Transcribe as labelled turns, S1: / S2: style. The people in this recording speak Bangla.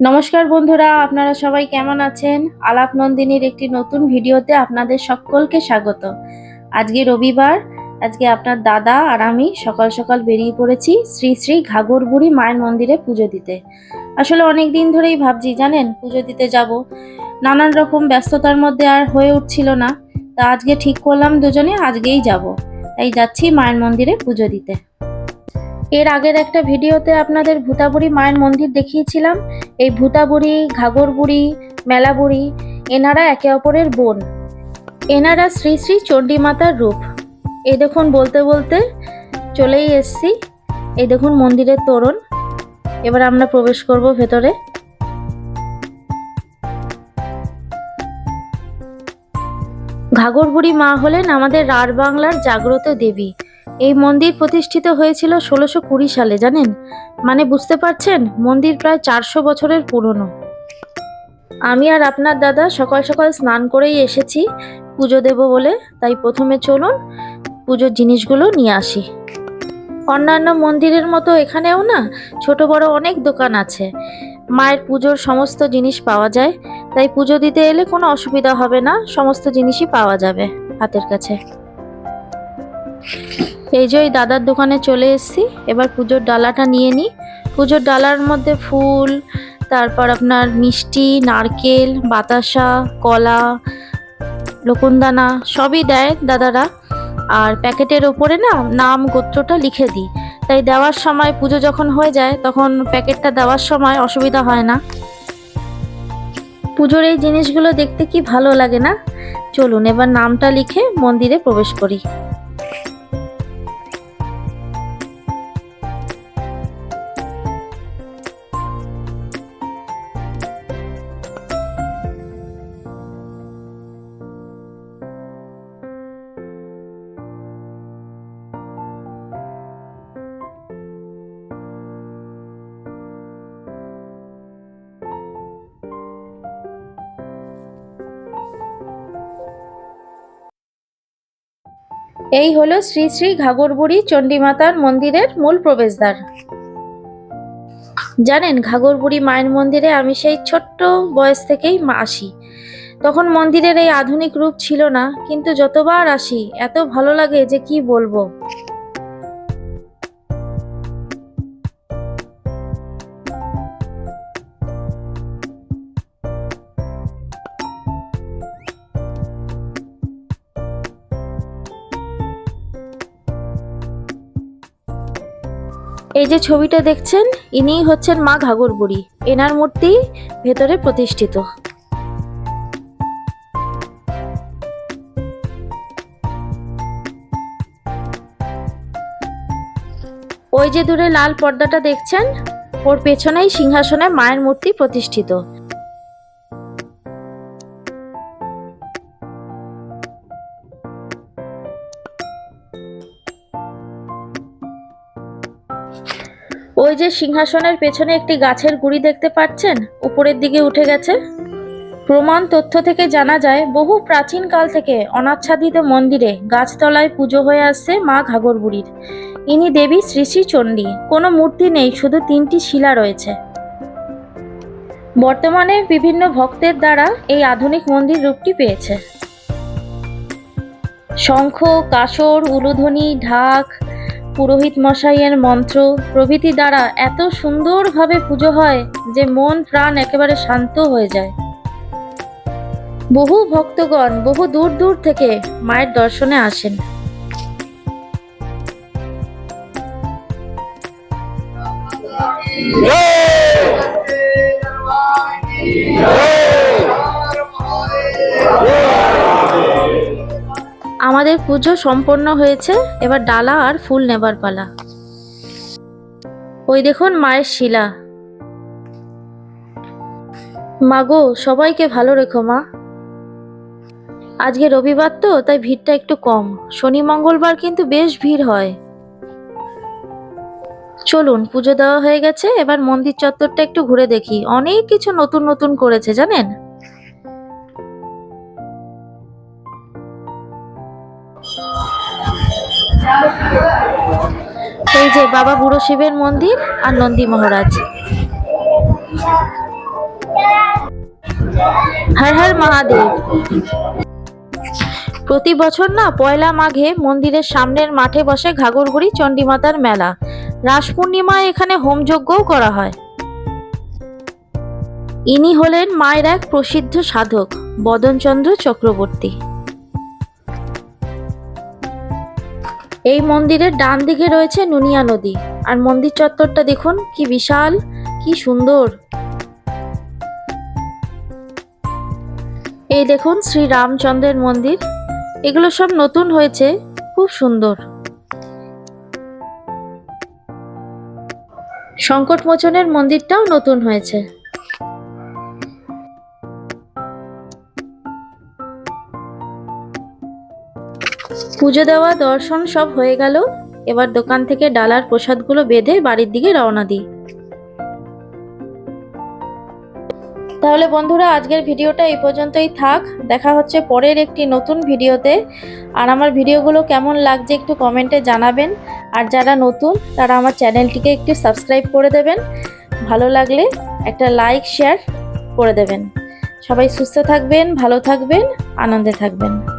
S1: নমস্কার বন্ধুরা, আপনারা সবাই কেমন আছেন? আলাপ নন্দিনীর একটি নতুন ভিডিওতে আপনাদের সকলকে স্বাগত। আজকে রবিবার, আজকে আপনার দাদা আর আমি সকাল সকাল বেরিয়ে পড়েছি শ্রী শ্রী ঘাগরবুড়ি মায়ের মন্দিরে পুজো দিতে। আসলে অনেক দিন ধরেই ভাবছি, জানেন, পুজো দিতে যাব। নানান রকম ব্যস্ততার মধ্যে আর হয়ে উঠছিল না। তা আজকে ঠিক করলাম দুজনে, আজকেই যাব। তাই যাচ্ছি মায়ের মন্দিরে পুজো দিতে। এর আগের একটা ভিডিওতে আপনাদের ভূতাবুড়ি মায়ের মন্দির দেখিয়েছিলাম। এই ভূতাবুড়ি ঘাগরবুড়ি মেলাবুড়ি, এনারা একে অপরের বোন। এনারা শ্রী শ্রী চণ্ডী মাতার রূপ। এই দেখুন, বলতে বলতে চলেই এসছি। এই দেখুন, মন্দিরের তোরণ। এবার আমরা প্রবেশ করব ভেতরে। ঘাগরবুড়ি মা হলেন আমাদের রাঢ় বাংলার জাগ্রত দেবী। এই মন্দির প্রতিষ্ঠিত হয়েছিল ষোলোশো কুড়ি সালে, জানেন? মানে বুঝতে পারছেন? মন্দির প্রায় চারশো বছরের পুরনো। আমি আর আপনার দাদা সকাল সকাল স্নান করেই এসেছি। পুজো দেব বলে, তাই প্রথমে চলুন, পুজোর জিনিসগুলো নিয়ে আসি। অন্যান্য মন্দিরের মতো এখানেও না, ছোট বড় অনেক দোকান আছে। মায়ের পুজোর সমস্ত জিনিস পাওয়া যায়। তাই পুজো দিতে এলে কোনো অসুবিধা হবে না, সমস্ত জিনিসই পাওয়া যাবে হাতের কাছে। এই যে ওই দাদার দোকানে চলে এসেছি। এবার পুজোর ডালাটা নিয়ে নিই। পুজোর ডালার মধ্যে ফুল, তারপর আপনার মিষ্টি, নারকেল, বাতাসা, কলা, লকুনদানা সবই দেয় দাদারা। আর প্যাকেটের ওপরে না নাম গোত্রটা লিখে দিই। তাই দেওয়ার সময় পুজো যখন হয়ে যায়, তখন প্যাকেটটা দেওয়ার সময় অসুবিধা হয় না। পুজোর এই জিনিসগুলো দেখতে কি ভালো লাগে না? চলুন এবার নামটা লিখে মন্দিরে প্রবেশ করি। এই হলো শ্রী শ্রী ঘাগরবুড়ি চণ্ডীমাতার মন্দিরের মূল প্রবেশদ্বার। জানেন, ঘাগরবুড়ি মায়ের মন্দিরে আমি সেই ছোট্ট বয়স থেকেই আসি। তখন মন্দিরের এই আধুনিক রূপ ছিল না, কিন্তু যতবার আসি, এত ভালো লাগে যে কি বলব। এই যে ছবিটা দেখছেন ইনি হচ্ছেন মা ঘাগরবুড়ি এনার মূর্তি ভেতরে প্রতিষ্ঠিত। ওই যে দূরে লাল পর্দাটা দেখছেন, ওর পেছনেই সিংহাসনে মায়ের মূর্তি প্রতিষ্ঠিত। ওই যে সিংহাসনের পেছনে একটি গাছের গুড়ি দেখতে পাচ্ছেন? উপরের দিকে উঠে গেছে। প্রমাণ তথ্য থেকে জানা যায়, বহু প্রাচীন কাল থেকে অনাচ্ছাদিত মন্দিরে গাছতলায় পুজো হয়ে আসছে মা ঘাগরবুড়ির। ইনি দেবী শ্রী শ্রী চণ্ডী। কোনো মূর্তি নেই, শুধু তিনটি শিলা রয়েছে। বর্তমানে বিভিন্ন ভক্তের দ্বারা এই আধুনিক মন্দির রূপটি পেয়েছে। শঙ্খ, কাসর, উলুধ্বনি, ঢাক পুরোহিত মশাইয়ের মন্ত্র প্রভৃতি দ্বারা এত সুন্দরভাবে পুজো হয় যে মন প্রাণ একেবারে শান্ত হয়ে যায়। বহু ভক্তগণ বহু দূর দূর থেকে মায়ের দর্শনে আসেন। আমাদের পুজো সম্পন্ন হয়েছে, এবার ডালা আর ফুল নেবার পালা। ওই দেখুন মায়ের শিলা। মাগো সবাইকে ভালো রেখো মা। আজকে রবিবার তো, তাই ভিড়টা একটু কম। শনি, মঙ্গলবার কিন্তু বেশ ভিড় হয়। চলুন, পুজো দেওয়া হয়ে গেছে, এবার মন্দির চত্বরটা একটু ঘুরে দেখি। অনেক কিছু নতুন নতুন করেছে, জানেন? এই যে বাবা বুড়ো শিবের মন্দির আর নন্দী মহারাজ। হর হর মহাদেব। প্রতি বছর না পয়লা মাঘে মন্দিরের সামনের মাঠে বসে ঘাগরগুড়ি চণ্ডীমাতার মেলা। রাস পূর্ণিমায় এখানে হোমযজ্ঞও করা হয়। ইনি হলেন মায়ের এক প্রসিদ্ধ সাধক, বদনচন্দ্র চক্রবর্তী। এই মন্দিরের ডান দিকে রয়েছে নুনিয়া নদী। আর মন্দির চত্বরটা দেখুন, কি বিশাল, কি সুন্দর। এই দেখুন শ্রী রামচন্দ্রের মন্দির। এগুলো সব নতুন হয়েছে, খুব সুন্দর। সংকট মোচনের মন্দিরটাও নতুন হয়েছে। পুজো দেওয়া, দর্শন সব হয়ে গেল। এবার দোকান থেকে ডালার প্রসাদগুলো বেঁধে বাড়ির দিকে রওনা দিই। তাহলে বন্ধুরা, আজকের ভিডিওটা এই পর্যন্তই থাক। দেখা হচ্ছে পরের একটি নতুন ভিডিওতে। আর আমার ভিডিওগুলো কেমন লাগছে একটু কমেন্টে জানাবেন। আর যারা নতুন, তারা আমার চ্যানেলটিকে একটু সাবস্ক্রাইব করে দেবেন। ভালো লাগলে একটা লাইক, শেয়ার করে দেবেন। সবাই সুস্থ থাকবেন, ভালো থাকবেন, আনন্দে থাকবেন।